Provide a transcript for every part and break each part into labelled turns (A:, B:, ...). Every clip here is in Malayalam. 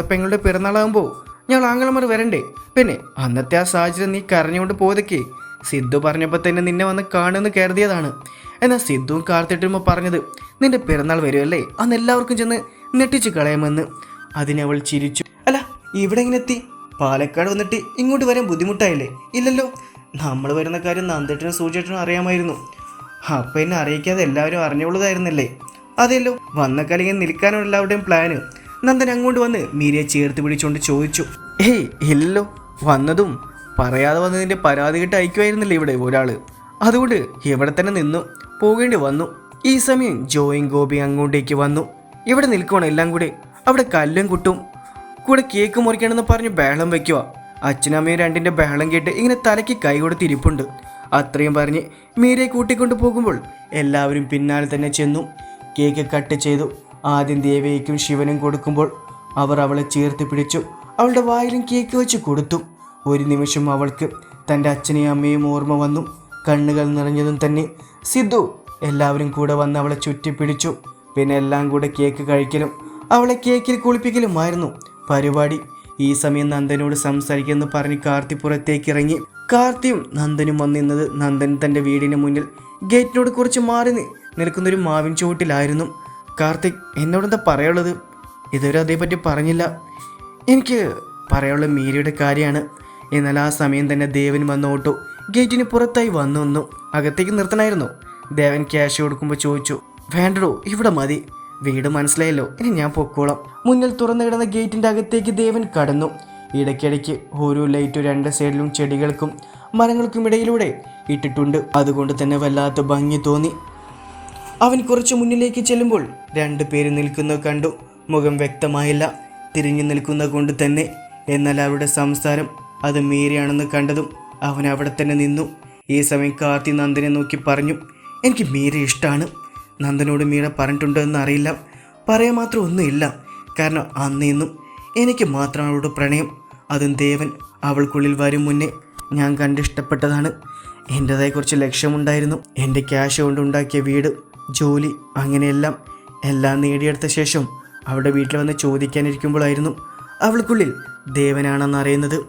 A: ഞങ്ങളുടെ പെങ്ങളുടെ പിറന്നാളാകുമ്പോൾ ഞങ്ങൾ ആങ്ങളമാർ വരണ്ടേ? പിന്നെ അന്നത്തെ ആ സാഹചര്യം നീ കരഞ്ഞുകൊണ്ട് പോയതൊക്കെ സിദ്ധു പറഞ്ഞപ്പോൾ തന്നെ നിന്നെ വന്ന് കാണുമെന്ന് കരുതിയതാണ്. എന്നാൽ സിദ്ധുവും കാർത്തിട്ടുമ്പോൾ പറഞ്ഞത് നിന്റെ പിറന്നാൾ വരുമല്ലേ അന്ന് എല്ലാവർക്കും ചെന്ന് നെട്ടിച്ച് കളയാമെന്ന്. അതിനെ അവൾ ചിരിച്ചു. അല്ല ഇവിടെ ഇങ്ങനെ എത്തി? പാലക്കാട് വന്നിട്ട് ഇങ്ങോട്ട് വരാൻ ബുദ്ധിമുട്ടായില്ലേ? ഇല്ലല്ലോ. നമ്മൾ വരുന്ന കാര്യം നന്ദേട്ടനും സൂചേട്ടനും അറിയാമായിരുന്നു. അപ്പം എന്നെ അറിയിക്കാതെ എല്ലാവരും അറിഞ്ഞുള്ളതായിരുന്നില്ലേ അതെയല്ലോ വന്ന കളിങ്ങനെ നിൽക്കാനുള്ള എല്ലാവരുടെയും പ്ലാന് നന്ദൻ അങ്ങോട്ട് വന്ന് മീരയെ ചേർത്ത് പിടിച്ചുകൊണ്ട് ചോദിച്ചു ഏയ് ഇല്ലല്ലോ. വന്നതും പറയാതെ വന്നതിന്റെ പരാതി കിട്ട് അയക്കുമായിരുന്നില്ല ഇവിടെ ഒരാൾ അതുകൊണ്ട് ഇവിടെ തന്നെ നിന്നു? പോകേണ്ടി വന്നു. ഈ സമയം ജോയും ഗോപി അങ്ങോട്ടേക്ക് വന്നു. ഇവിടെ നിൽക്കുവാണ് എല്ലാം കൂടെ. അവിടെ കല്ലും കുട്ടും. കൂടെ കേക്ക് മുറിക്കണമെന്ന് പറഞ്ഞ് ബഹളം വെക്കുക അച്ഛനമ്മയും രണ്ടിന്റെ ബഹളം കേട്ട് ഇങ്ങനെ തലയ്ക്ക് കൈ കൊടുത്തിരിപ്പുണ്ട് അത്രയും പറഞ്ഞ് മീരയെ കൂട്ടിക്കൊണ്ട് പോകുമ്പോൾ എല്ലാവരും പിന്നാലെ തന്നെ ചെന്നു. കേക്ക് കട്ട് ചെയ്തു. ആദ്യം ദേവയ്ക്കും ശിവനും കൊടുക്കുമ്പോൾ അവർ അവളെ ചേർത്ത് പിടിച്ചു. അവളുടെ വായിലും കേക്ക് വെച്ച് കൊടുത്തു. ഒരു നിമിഷം അവൾക്ക് തന്റെ അച്ഛനെയും അമ്മയും ഓർമ്മ വന്നു. കണ്ണുകൾ നിറഞ്ഞതും തന്നെ സിദ്ധു എല്ലാവരും കൂടെ വന്ന് അവളെ ചുറ്റിപ്പിടിച്ചു. പിന്നെ എല്ലാം കൂടെ കേക്ക് കഴിക്കലും അവളെ കേക്കിൽ കുളിപ്പിക്കലുമായിരുന്നു. പരിപാടി. ഈ സമയം നന്ദനോട് സംസാരിക്കുമെന്ന് പറഞ്ഞ് കാർത്തി പുറത്തേക്ക് ഇറങ്ങി കാർത്തിയും നന്ദനും വന്നിരുന്നത് നന്ദൻ തന്റെ വീടിന് മുന്നിൽ ഗേറ്റിനോട് കുറച്ച് മാറി നിൽക്കുന്നൊരു മാവിൻ ചുവട്ടിലായിരുന്നു. കാർത്തിക് എന്നോടെന്താ പറയാനുള്ളത്? ഇതുവരെ അതേപറ്റി പറഞ്ഞില്ല. എനിക്ക് പറയാനുള്ള മീരയുടെ കാര്യമാണ്. എന്നാൽ ആ സമയം തന്നെ ദേവൻ വന്ന ഓട്ടോ ഗേറ്റിന് പുറത്തായി വന്നു വന്നു അകത്തേക്ക് നിർത്തണമായിരുന്നു ദേവൻ ക്യാഷ് കൊടുക്കുമ്പോൾ ചോദിച്ചു വേണ്ടടോ ഇവിടെ മതി. വീട് മനസ്സിലായല്ലോ ഇനി ഞാൻ പൊക്കോളാം. മുന്നിൽ തുറന്നു കിടന്ന ഗേറ്റിന്റെ അകത്തേക്ക് ദേവൻ കടന്നു. ഇടയ്ക്കിടയ്ക്ക് ഓരോ ലൈറ്റും രണ്ട് സൈഡിലും ചെടികൾക്കും മരങ്ങൾക്കും ഇടയിലൂടെ ഇട്ടിട്ടുണ്ട്. അതുകൊണ്ട് തന്നെ വല്ലാത്ത ഭംഗി തോന്നി. അവൻ കുറച്ച് മുന്നിലേക്ക് ചെല്ലുമ്പോൾ രണ്ടു പേര് നിൽക്കുന്നത് കണ്ടു. മുഖം വ്യക്തമായില്ല. തിരിഞ്ഞു നിൽക്കുന്ന കൊണ്ട് തന്നെ. എന്നാൽ അവരുടെ സംസാരം അത് മീരയാണെന്ന് കണ്ടതും അവൻ അവിടെ തന്നെ നിന്നു. ഈ സമയം കാർത്തി നന്ദനെ നോക്കി പറഞ്ഞു എനിക്ക് മീര ഇഷ്ടമാണ് നന്ദനോട് മീര പറഞ്ഞിട്ടുണ്ടോ എന്ന് അറിയില്ല. പറയാൻ മാത്രം ഒന്നുമില്ല. കാരണം അന്ന് ഇന്നും എനിക്ക് മാത്രം അവളോട് പ്രണയം. അതും ദേവൻ അവൾക്കുള്ളിൽ വരും മുന്നേ ഞാൻ കണ്ടിഷ്ടപ്പെട്ടതാണ് എന്റെതായ കുറച്ച് ലക്ഷ്യമുണ്ടായിരുന്നു. എന്റെ ക്യാഷ് കൊണ്ട് ഉണ്ടാക്കിയ വീട് ജോലി അങ്ങനെയെല്ലാം എല്ലാം നേടിയെടുത്ത ശേഷം അവളുടെ വീട്ടിൽ വന്ന് ചോദിക്കാനിരിക്കുമ്പോഴായിരുന്നു അവൾക്കുള്ളിൽ ദേവനാണെന്ന് അറിയുന്നത്.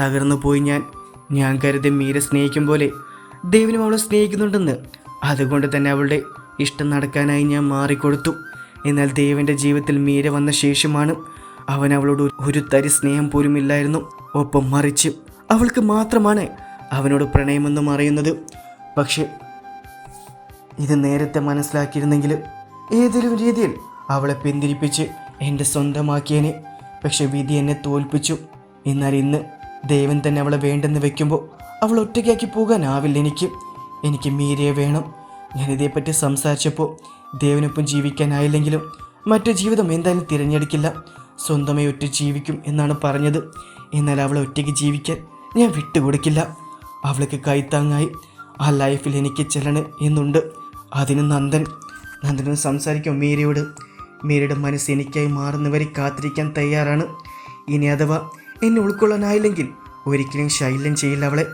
A: തകർന്നു പോയി ഞാൻ. ഞാൻ കരുതി മീര സ്നേഹിക്കും പോലെ ദേവനും അവളെ സ്നേഹിക്കുന്നുണ്ടെന്ന്. അതുകൊണ്ട് തന്നെ അവളുടെ ഇഷ്ടം നടക്കാനായി ഞാൻ മാറിക്കൊടുത്തു. എന്നാൽ ദേവന്റെ ജീവിതത്തിൽ മീര വന്ന ശേഷമാണ് അവൻ അവളോട് ഒരു തരി സ്നേഹം പോലും ഇല്ലായിരുന്നു. ഒപ്പം മറിച്ച് അവൾക്ക് മാത്രമാണ് അവനോട് പ്രണയമെന്നും അറിയുന്നത്. പക്ഷേ ഇത് നേരത്തെ മനസ്സിലാക്കിയിരുന്നെങ്കിൽ ഏതെങ്കിലും രീതിയിൽ അവളെ പിന്തിരിപ്പിച്ച് എന്റെ സ്വന്തമാക്കിയനെ. പക്ഷെ വിധി എന്നെ തോൽപ്പിച്ചു. എന്നാൽ ഇന്ന് ദൈവം തന്നെ അവളെ വേണ്ടെന്ന് വെക്കുമ്പോൾ അവൾ ഒറ്റയ്ക്കാക്കി പോകാനാവില്ല എനിക്ക്. എനിക്ക് മീരയെ വേണം. ഞാൻ ഇതേപ്പറ്റി സംസാരിച്ചപ്പോൾ ദേവനൊപ്പം ജീവിക്കാനായില്ലെങ്കിലും മറ്റു ജീവിതം എന്തായാലും തിരഞ്ഞെടുക്കില്ല. സ്വന്തമായി ഒറ്റ ജീവിക്കും എന്നാണ് പറഞ്ഞത്. എന്നാൽ അവളെ ഒറ്റയ്ക്ക് ജീവിക്കാൻ ഞാൻ വിട്ടുകൊടുക്കില്ല. അവൾക്ക് കൈത്താങ്ങായി ആ ലൈഫിൽ എനിക്ക് ചെല്ലണ് എന്നുണ്ട്. അതിന് നന്ദൻ നന്ദനോട് സംസാരിക്കും മീരയോട്. മീരയുടെ മനസ്സ് എനിക്കായി മാറുന്നവരെ കാത്തിരിക്കാൻ തയ്യാറാണ്. ഇനി അഥവാ എന്നെ ഉൾക്കൊള്ളാനായില്ലെങ്കിൽ ഒരിക്കലും ശൈലം ചെയ്യില്ല അവളെ.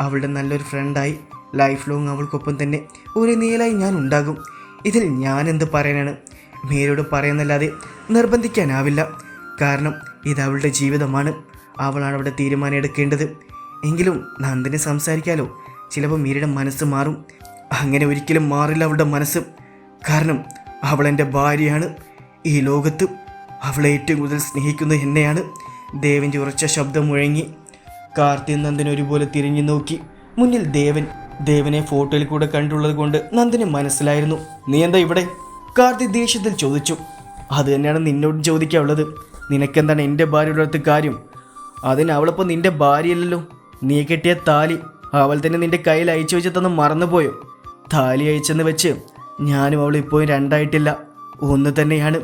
A: അവളുടെ നല്ലൊരു ഫ്രണ്ടായി ലൈഫ് ലോങ് അവൾക്കൊപ്പം തന്നെ ഒരു നീലായി ഞാൻ ഉണ്ടാകും. ഇതിൽ ഞാൻ എന്ത് പറയാനാണ്? മീരയോട് പറയുന്നല്ലാതെ നിർബന്ധിക്കാനാവില്ല. കാരണം ഇത് അവളുടെ ജീവിതമാണ്. അവളാണ് അവിടെ തീരുമാനം എടുക്കേണ്ടത്. എങ്കിലും നന്ദിനെ സംസാരിക്കാലോ. ചിലപ്പോൾ മീരയുടെ മനസ്സ് മാറും. അങ്ങനെ ഒരിക്കലും മാറില്ല അവളുടെ മനസ്സ്. കാരണം അവൾ എന്റെ ഭാര്യയാണ്. ഈ ലോകത്ത് അവളെ ഏറ്റവും കൂടുതൽ സ്നേഹിക്കുന്നത് എന്നെയാണ്. ദേവന്റെ ഉറച്ച ശബ്ദം മുഴങ്ങി. കാർത്തി നന്ദൻ ഒരുപോലെ തിരിഞ്ഞു നോക്കി. മുന്നിൽ ദേവൻ. ദേവനെ ഫോട്ടോയിൽ കൂടെ കണ്ടുള്ളത് കൊണ്ട് നന്ദന് മനസ്സിലായിരുന്നു. നീ എന്താ ഇവിടെ? കാർത്തി ദേഷ്യത്തിൽ ചോദിച്ചു. അത് തന്നെയാണ് നിന്നോട് ചോദിക്കാനുള്ളത്. നിനക്കെന്താണ് എന്റെ ഭാര്യയുടെ അടുത്ത് കാര്യം? അതിന് അവളിപ്പോൾ നിന്റെ ഭാര്യയല്ലല്ലോ. നീ കെട്ടിയ താലി. അവൾ തന്നെ നിന്റെ കയ്യിൽ അയച്ചു വെച്ചിട്ടൊന്ന് മറന്നുപോയോ? താലി അയച്ചെന്ന് വെച്ച് ഞാനും അവൾ ഇപ്പോഴും രണ്ടായിട്ടില്ല. ഒന്ന് തന്നെയാണ്.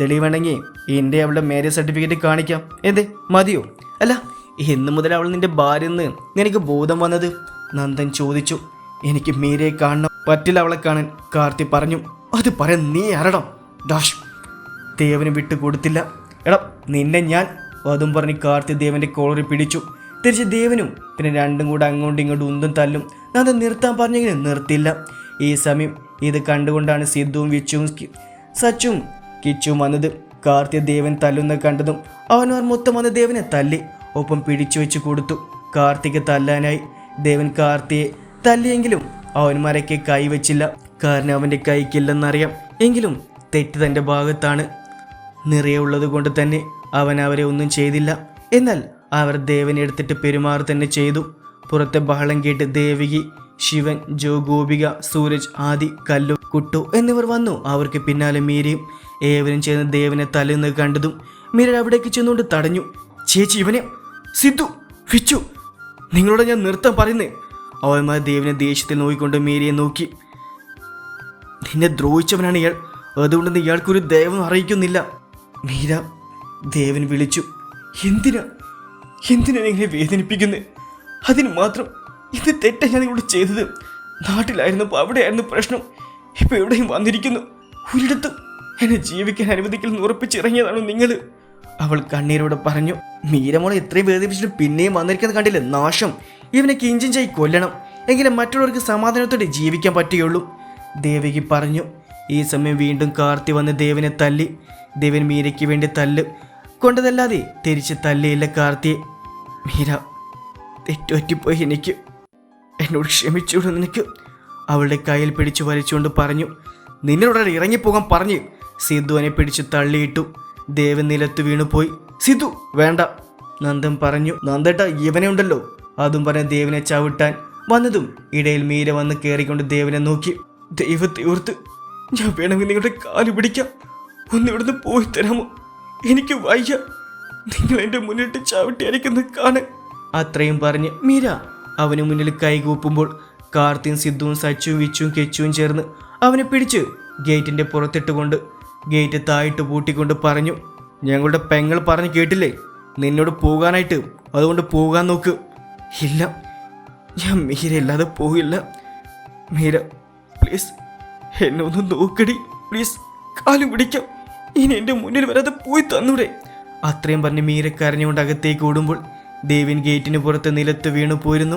A: തെളിവണങ്ങി എന്റെ അവളുടെ മാരേജ് സർട്ടിഫിക്കറ്റ് കാണിക്കാം. എന്തേ? മതിയോ? അല്ല എന്ന് മുതൽ അവൾ നിന്റെ ഭാര്യ എന്ന് നിനക്ക് ബോധം വന്നത്? നന്ദൻ ചോദിച്ചു. എനിക്ക് മീരയെ കാണണം. പറ്റില്ല അവളെ കാണാൻ. കാർത്തി പറഞ്ഞു. അത് പറയാൻ നീ അറടം ഡാഷ്. ദേവന് വിട്ടു കൊടുത്തില്ല എടാ നിന്നെ ഞാൻ. അതും പറഞ്ഞ് കാർത്തി ദേവന്റെ കോളറി പിടിച്ചു. തിരിച്ച് ദേവനും പിന്നെ രണ്ടും കൂടെ അങ്ങോട്ടും ഇങ്ങോട്ടും ഉന്തും തല്ലും. അത് നിർത്താൻ പറഞ്ഞെങ്കിലും നിർത്തില്ല. ഈ സമയം ഇത് കണ്ടുകൊണ്ടാണ് സിദ്ധുവും വിച്ചുവും സച്ചും കിച്ചും വന്നത്. കാർത്തിയ ദേവൻ തല്ലുന്ന കണ്ടതും അവനവർ മൊത്തം വന്ന് ദേവനെ തല്ലി ഒപ്പം പിടിച്ചു വെച്ച് കൊടുത്തു. കാർത്തിക്ക് തല്ലാനായി. ദേവൻ കാർത്തിയെ തല്ലിയെങ്കിലും അവന്മാരൊക്കെ കൈവച്ചില്ല കാരണം അവന്റെ കൈക്കില്ലെന്നറിയാം. എങ്കിലും തെറ്റ് തന്റെ ഭാഗത്താണ്. നിറയുള്ളത് കൊണ്ട് തന്നെ അവൻ അവരെ ഒന്നും ചെയ്തില്ല. എന്നാൽ അവർ ദേവനെ എടുത്തിട്ട് പെരുമാറി തന്നെ ചെയ്തു. പുറത്തെ ബഹളം കേട്ട് ദേവികി ശിവൻ ജോ ഗോപിക സൂരജ് ആദി കല്ലു കുട്ടു എന്നിവർ വന്നു. അവർക്ക് പിന്നാലെ മീരയും ഏവരും ചേർന്ന് ദേവനെ തലേന്ന് കണ്ടതും മീര അവിടേക്ക് ചെന്നുകൊണ്ട് തടഞ്ഞു. ചേച്ചി ഇവനെ സിദ്ധു ഫിച്ചു നിങ്ങളോട് ഞാൻ നൃത്തം പറയുന്നേ. അവന്മാർ ദേവിനെ ദേഷ്യത്തിൽ നോക്കിക്കൊണ്ട് മീരയെ നോക്കി. നിന്നെ ദ്രോഹിച്ചവനാണ് ഇയാൾ. അതുകൊണ്ട് ഇയാൾക്കൊരു ദൈവം അറിയിക്കുന്നില്ല. മീര ദേവൻ വിളിച്ചു. എന്തിനാ? എന്തിനാ നിങ്ങളെ വേദനിപ്പിക്കുന്നത് അതിന് മാത്രം ഇത് തെറ്റ ഞാൻ നിങ്ങളോട് ചെയ്തത്? നാട്ടിലായിരുന്നപ്പോൾ അവിടെയായിരുന്നു പ്രശ്നം. ഇപ്പോൾ എവിടെയും വന്നിരിക്കുന്നു. ഒരിടത്തും എന്നെ ജീവിക്കാൻ അനുവദിക്കലെന്ന് ഉറപ്പിച്ചിറങ്ങിയതാണോ നിങ്ങൾ അവൾ കണ്ണീരോട് പറഞ്ഞു മീരമോളെ എത്രയും വേദനിപ്പിച്ചിട്ട് പിന്നെയും വന്നിരിക്കുന്നത് കണ്ടില്ല? നാശം. ഇവനെ കിഞ്ചിഞ്ചായി കൊല്ലണം. എങ്കിലും മറ്റുള്ളവർക്ക് സമാധാനത്തോടെ ജീവിക്കാൻ പറ്റുകയുള്ളൂ. ദേവകി പറഞ്ഞു ഈ സമയം വീണ്ടും കാർത്തി വന്ന് ദേവനെ തല്ലി. ദേവൻ മീരയ്ക്ക് വേണ്ടി തല്ല്. കൊണ്ടതല്ലാതെ തിരിച്ച് തല്ലിയില്ല കാർത്തി. മീര തെറ്റുപറ്റിപ്പോയി എനിക്ക്. എന്നോട് ക്ഷമിച്ചൂടെ നിനക്ക്? അവളുടെ കയ്യിൽ പിടിച്ചു വലിച്ചുകൊണ്ട് പറഞ്ഞു. നിന്നോട് ഇറങ്ങിപ്പോകാൻ പറഞ്ഞ് സിദ്ധുവിനെ പിടിച്ച് തള്ളിയിട്ടു ദേവൻ നിലത്ത് വീണുപോയി. സിദ്ധു വേണ്ട നന്ദൻ പറഞ്ഞു. നന്ദേട്ട ഇവനെ ഉണ്ടല്ലോ. അതും പറഞ്ഞ് ദേവനെ ചവിട്ടാൻ വന്നതും ഇടയിൽ മീര വന്ന് കയറിക്കൊണ്ട് ദേവനെ നോക്കി. ദൈവത്തെ ഓർത്ത് ഞാൻ വേണമെങ്കിൽ നിങ്ങളുടെ കാൽ പിടിക്കാം. ഒന്ന് ഇവിടുന്ന് പോയി തരാമോ? എനിക്ക് വയ്യ. നിങ്ങൾ എന്റെ മുന്നിട്ട് ചവിട്ടി അരിക്കുന്നത് കാണാൻ. അത്രയും പറഞ്ഞ് മീര അവന് മുന്നിൽ കൈകൂപ്പുമ്പോൾ കാർത്തിയും സിദ്ധുവും സച്ചുവും വിച്ചുവും കെച്ചുവും ചേർന്ന് അവനെ പിടിച്ച് ഗേറ്റിന്റെ പുറത്തിട്ടുകൊണ്ട് ഗേറ്റ് തായിട്ട് പൂട്ടിക്കൊണ്ട് പറഞ്ഞു ഞങ്ങളുടെ പെങ്ങൾ പറഞ്ഞു കേട്ടില്ലേ? നിന്നോട് പോകാനായിട്ട്. അതുകൊണ്ട് പോകാൻ നോക്ക്. ഇല്ല. ഞാൻ മീരല്ലാതെ പോകില്ല മീര പ്ലീസ്. എന്നെ ഒന്ന് നോക്കടി. പ്ലീസ്. കാലും പിടിക്കാം. ഇനി എന്റെ മുന്നിൽ വരാതെ പോയി തന്നൂടെ. അത്രയും പറഞ്ഞ് മീര കരഞ്ഞുകൊണ്ട് അകത്തേക്ക് ഓടുമ്പോൾ ദേവൻ ഗേറ്റിന് പുറത്ത് നിലത്ത് വീണു പോയിരുന്നു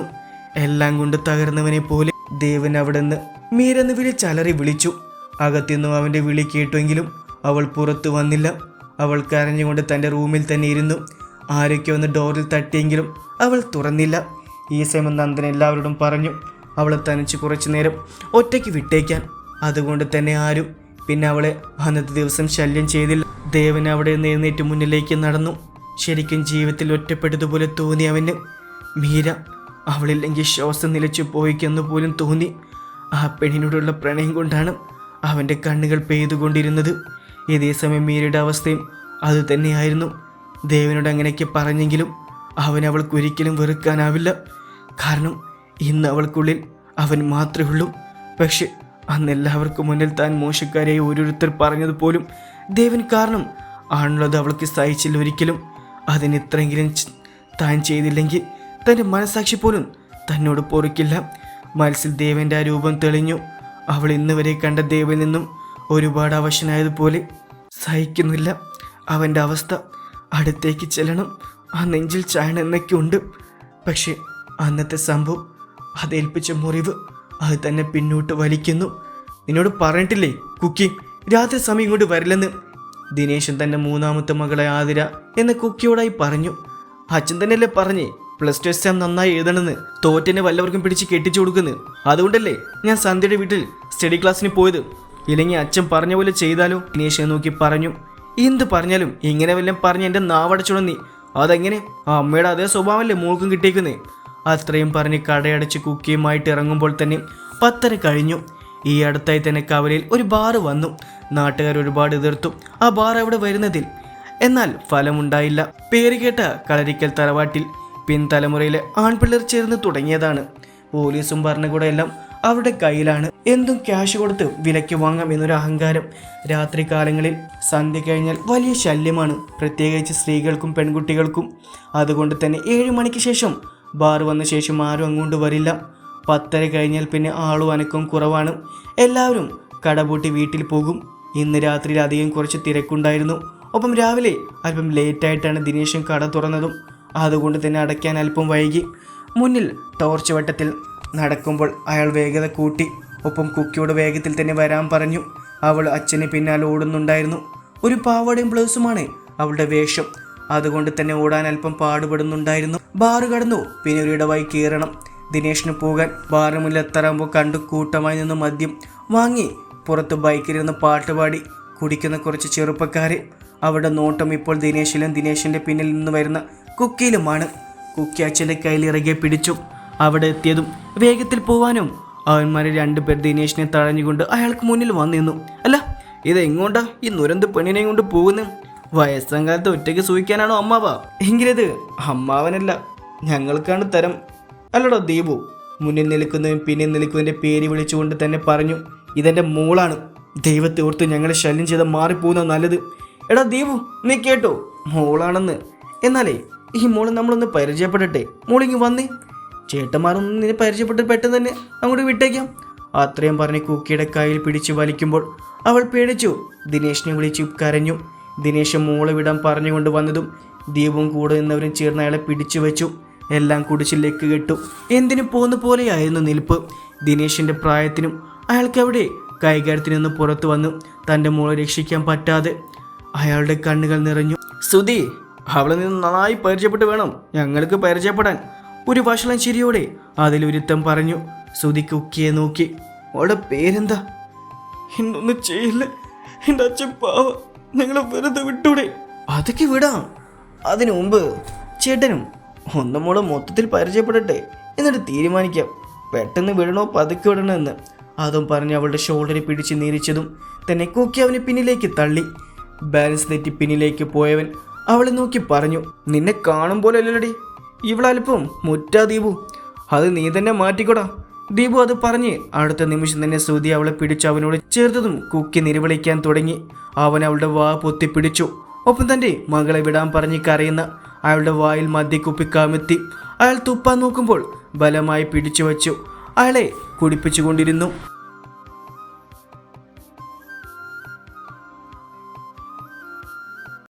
A: എല്ലാം കൊണ്ട് തകർന്നവനെ പോലെ ദേവൻ അവിടെ നിന്ന് മീരെന്ന് ചലറി വിളിച്ചു. അകത്തുനിന്നും അവന്റെ വിളി കേട്ടുവെങ്കിലും അവൾ പുറത്തു വന്നില്ല. അവൾ കരഞ്ഞുകൊണ്ട് തന്റെ റൂമിൽ തന്നെ ഇരുന്നു. ആരൊക്കെ ഒന്ന് ഡോറിൽ തട്ടിയെങ്കിലും അവൾ തുറന്നില്ല. ഈ സമയം നന്ദൻ എല്ലാവരോടും പറഞ്ഞു അവളെ തനിച്ച് കുറച്ചു നേരം ഒറ്റയ്ക്ക് വിട്ടേക്കാൻ. അതുകൊണ്ട് തന്നെ ആരും പിന്നെ അവളെ അന്നത്തെ ദിവസം ശല്യം ചെയ്തില്ല. ദേവൻ അവിടെ നിന്ന് മുന്നിലേക്ക് നടന്നു. ശരിക്കും ജീവിതത്തിൽ ഒറ്റപ്പെട്ടതുപോലെ തോന്നി അവന്. മീര അവളില്ലെങ്കിൽ ശ്വാസം നിലച്ചു പോയിക്കെന്ന് പോലും തോന്നി. ആ പെണ്ണിനോടുള്ള പ്രണയം കൊണ്ടാണ് അവന്റെ കണ്ണുകൾ പെയ്തുകൊണ്ടിരുന്നത്. ഇതേ സമയം മീരയുടെ അവസ്ഥയും അതുതന്നെയായിരുന്നു ദേവനോട് അങ്ങനെയൊക്കെ പറഞ്ഞെങ്കിലും അവൻ അവൾക്ക് ഒരിക്കലും വെറുക്കാനാവില്ല. കാരണം ഇന്ന് അവൾക്കുള്ളിൽ അവൻ മാത്രമേ ഉള്ളൂ. പക്ഷെ അന്ന് എല്ലാവർക്കും മുന്നിൽ താൻ മോശക്കാരെയും ഓരോരുത്തർ പറഞ്ഞതുപോലും ദേവൻ കാരണം. ആണുള്ളത് അവൾക്ക് സഹിച്ചില്ല ഒരിക്കലും. അതിന് ഇത്രയെങ്കിലും താൻ ചെയ്തില്ലെങ്കിൽ തന്റെ മനസാക്ഷി പോലും തന്നോട് പൊറുക്കില്ല. മനസ്സിൽ ദേവന്റെ ആ രൂപം തെളിഞ്ഞു. അവൾ ഇന്ന് വരെ കണ്ട ദേവിൽ നിന്നും ഒരുപാട് അവശനായതുപോലെ സഹിക്കുന്നില്ല. അവന്റെ അവസ്ഥ അടുത്തേക്ക് ചെല്ലണം. ആ നെഞ്ചിൽ ചായണം എന്നൊക്കെ ഉണ്ട് പക്ഷെ അന്നത്തെ സംഭവം അതേൽപ്പിച്ച മുറിവ് അത് തന്നെ പിന്നോട്ട് വലിക്കുന്നു. നിന്നോട് പറഞ്ഞിട്ടില്ലേ കുക്കി? രാത്രി സമയം ഇങ്ങോട്ട് വരില്ലെന്ന്. ദിനേശൻ തന്റെ മൂന്നാമത്തെ മകളെ ആതിര എന്ന കുക്കിയോടായി പറഞ്ഞു. അച്ഛൻ തന്നെയല്ലേ പറഞ്ഞേ പ്ലസ് ടു എക്സാം നന്നായി എഴുതണമെന്ന് തോറ്റനെ വല്ലവർക്കും പിടിച്ച് കെട്ടിച്ചു കൊടുക്കുന്നു. അതുകൊണ്ടല്ലേ ഞാൻ സന്ധ്യയുടെ വീട്ടിൽ സ്റ്റഡി ക്ലാസ്സിന് പോയത്. ഇല്ലെങ്കിൽ അച്ഛൻ പറഞ്ഞ പോലെ ചെയ്താലോ? ദിനേശനെ നോക്കി പറഞ്ഞു. എന്ത് പറഞ്ഞാലും ഇങ്ങനെ വല്ലതും പറഞ്ഞ് എന്റെ നാവടച്ചോണം നീ. അതെങ്ങനെ? അമ്മയുടെ അതേ സ്വഭാവമല്ലേ മോൾക്കും കിട്ടിയേക്കുന്നേ? അത്രയും പറഞ്ഞ് കടയടച്ച് കുക്കിയുമായിട്ട് ഇറങ്ങുമ്പോൾ തന്നെ പത്തര കഴിഞ്ഞു. ഈ അടുത്തായി തന്നെ കവലയിൽ ഒരു ബാറ് വന്നു. നാട്ടുകാർ ഒരുപാട് എതിർത്തു. ആ ബാർ അവിടെ വരുന്നതിൽ എന്നാൽ ഫലമുണ്ടായില്ല. പേര് കേട്ട കളരിക്കൽ തറവാട്ടിൽ പിൻതലമുറയിലെ ആൺപിള്ളേർ ചേർന്ന് തുടങ്ങിയതാണ്. പോലീസും ഭരണകൂടം എല്ലാം അവരുടെ കയ്യിലാണ്. എന്തും ക്യാഷ് കൊടുത്ത് വിലയ്ക്ക് വാങ്ങാം എന്നൊരു അഹങ്കാരം. രാത്രി കാലങ്ങളിൽ സന്ധ്യ കഴിഞ്ഞാൽ വലിയ ശല്യമാണ്. പ്രത്യേകിച്ച് സ്ത്രീകൾക്കും പെൺകുട്ടികൾക്കും. അതുകൊണ്ട് തന്നെ ഏഴ് മണിക്ക് ശേഷം ബാർ വന്ന ശേഷം ആരും അങ്ങോട്ട് വരില്ല. പത്തര കഴിഞ്ഞാൽ പിന്നെ ആളും അനക്കവും കുറവാണ്. എല്ലാവരും കടപൂട്ടി വീട്ടിൽ പോകും. ഇന്ന് രാത്രിയിൽ അധികം കുറച്ച് തിരക്കുണ്ടായിരുന്നു. ഒപ്പം രാവിലെ അല്പം ലേറ്റായിട്ടാണ് ദിനേശൻ കട തുറന്നതും. അതുകൊണ്ട് തന്നെ അടയ്ക്കാൻ അല്പം വൈകി. മുന്നിൽ ടോർച്ച് വട്ടത്തിൽ നടക്കുമ്പോൾ അയാൾ വേഗത കൂട്ടി. ഒപ്പം കുക്കിയോട് വേഗത്തിൽ തന്നെ വരാൻ പറഞ്ഞു. അവൾ അച്ഛന് പിന്നാലെ ഓടുന്നുണ്ടായിരുന്നു. ഒരു പാവാടയും ബ്ലൗസുമാണ് അവളുടെ വേഷം. അതുകൊണ്ട് തന്നെ ഓടാൻ അല്പം പാടുപെടുന്നുണ്ടായിരുന്നു. ബാറ് കടന്നു. പിന്നെ ഒരു ഇടവായി കീറണം. ദിനേഷിന് പോകാൻ ബാറിന് മുന്നിൽ എത്താറാകുമ്പോൾ കണ്ടു കൂട്ടമായി നിന്ന് മദ്യം വാങ്ങി. പുറത്ത് ബൈക്കിലിരുന്ന് പാട്ടുപാടി കുടിക്കുന്ന കുറച്ച് ചെറുപ്പക്കാരെ. അവരുടെ നോട്ടം ഇപ്പോൾ ദിനേശിലും ദിനേശിന്റെ പിന്നിൽ നിന്ന് വരുന്ന കുക്കിയിലുമാണ്. കുക്കി അച്ഛന്റെ കയ്യിൽ ഇറകെ പിടിച്ചു. അവിടെ എത്തിയതും വേഗത്തിൽ പോവാനും. അവന്മാരെ രണ്ടുപേർ ദിനേശിനെ തഴഞ്ഞുകൊണ്ട് അയാൾക്ക് മുന്നിൽ വന്നിരുന്നു. അല്ല ഇത് എങ്ങോട്ടാ ഈ നുരന്ത് പെണ്ണിനെയും കൊണ്ട് പോകുന്നു? വയസ്സാം കാലത്ത് ഒറ്റയ്ക്ക് സൂഹിക്കാനാണോ അമ്മാവ? എങ്കിലത് അമ്മാവനല്ല ഞങ്ങൾക്കാണ് തരം. അല്ലടോ ദീപു മുന്നിൽ നിൽക്കുന്നതും പിന്നിൽ നിൽക്കുന്നതിന്റെ പേര് വിളിച്ചുകൊണ്ട് തന്നെ പറഞ്ഞു ഇതെന്റെ മോളാണ്. ദൈവത്തെ ഓർത്ത് ഞങ്ങളെ ശല്യം ചെയ്ത മാറിപ്പോകുന്ന നല്ലത്. എടാ ദീപു നീ കേട്ടോ മോളാണെന്ന്. എന്നാലേ ഈ മോൾ നമ്മളൊന്ന് പരിചയപ്പെടട്ടെ. മോളിങ്ങ് വന്നേ. ചേട്ടന്മാരൊന്നും നിന്നെ പരിചയപ്പെട്ട് പെട്ടെന്ന് തന്നെ അങ്ങോട്ട് വിട്ടേക്കാം. അത്രയും പറഞ്ഞ് കുക്കിയുടെ കയ്യിൽ പിടിച്ച് വലിക്കുമ്പോൾ അവൾ പേടിച്ചു. ദിനേശിനെ വിളിച്ചു കരഞ്ഞു. ദിനേശ് മോളെ വിടാൻ പറഞ്ഞുകൊണ്ട് വന്നതും ദീപും കൂടെ നിന്നവരും ചേർന്ന് അയാളെ പിടിച്ചു വെച്ചു. എല്ലാം കുടിച്ചിലേക്ക് കെട്ടു. എന്തിനു പോകുന്ന പോലെയായിരുന്നു നിൽപ്പ്. ദിനേശിന്റെ പ്രായത്തിനും അയാൾക്ക് അവിടെ കൈകാര്യത്തിൽ നിന്ന് പുറത്തു വന്നു. തന്റെ മോളെ രക്ഷിക്കാൻ പറ്റാതെ അയാളുടെ കണ്ണുകൾ നിറഞ്ഞു. സുധി അവളെ നിന്ന് നന്നായി പരിചയപ്പെട്ട് വേണം ഞങ്ങൾക്ക് പരിചയപ്പെടാൻ. ഒരു വഷളം ചിരിയോടെ അതിലൊരുത്തം പറഞ്ഞു. സുധി കുക്കിയെ നോക്കി. അവളുടെ പേരെന്താ? എന്നൊന്നും ചെയ്യില്ല. എന്റെ അച്ഛൻ പാവ. നിങ്ങളെ വെറുതെ വിട്ടൂടെ? അതൊക്കെ വിടാ. അതിനു മുമ്പ് ചേട്ടനും ഒന്നും മോളെ മൊത്തത്തിൽ പരിചയപ്പെടട്ടെ എന്നിട്ട് തീരുമാനിക്കാം. പെട്ടെന്ന് വിടണോ പതുക്കെ വിടണോ എന്ന്. അതും പറഞ്ഞ് അവളുടെ ഷോൾഡറിൽ പിടിച്ച് നീരിച്ചതും തന്നെ കൂക്കി അവന് പിന്നിലേക്ക് തള്ളി. ബാലൻസ് തെറ്റി പിന്നിലേക്ക് പോയവൻ അവളെ നോക്കി പറഞ്ഞു നിന്നെ കാണും പോലെ അല്ലടി ഇവളൽപ്പം മുറ്റാ ദീപു. അത് നീ തന്നെ മാറ്റിക്കൊടാ. ദീപു അത് പറഞ്ഞ് അടുത്ത നിമിഷം തന്നെ സുതി അവളെ പിടിച്ച് അവനോട് ചേർത്തതും കുക്കി നിരവിളിക്കാൻ തുടങ്ങി. അവൻ അവളുടെ വാ പൊത്തിപ്പിടിച്ചു ഒപ്പം തന്റെ മകളെ വിടാൻ പറഞ്ഞ് കരയുന്ന അയാളുടെ വായിൽ മദ്യക്കുപ്പി കാമെത്തി. അയാൾ തുപ്പാൻ നോക്കുമ്പോൾ ബലമായി പിടിച്ചു വച്ചു. അയാളെ കുടിപ്പിച്ചുകൊണ്ടിരുന്നു.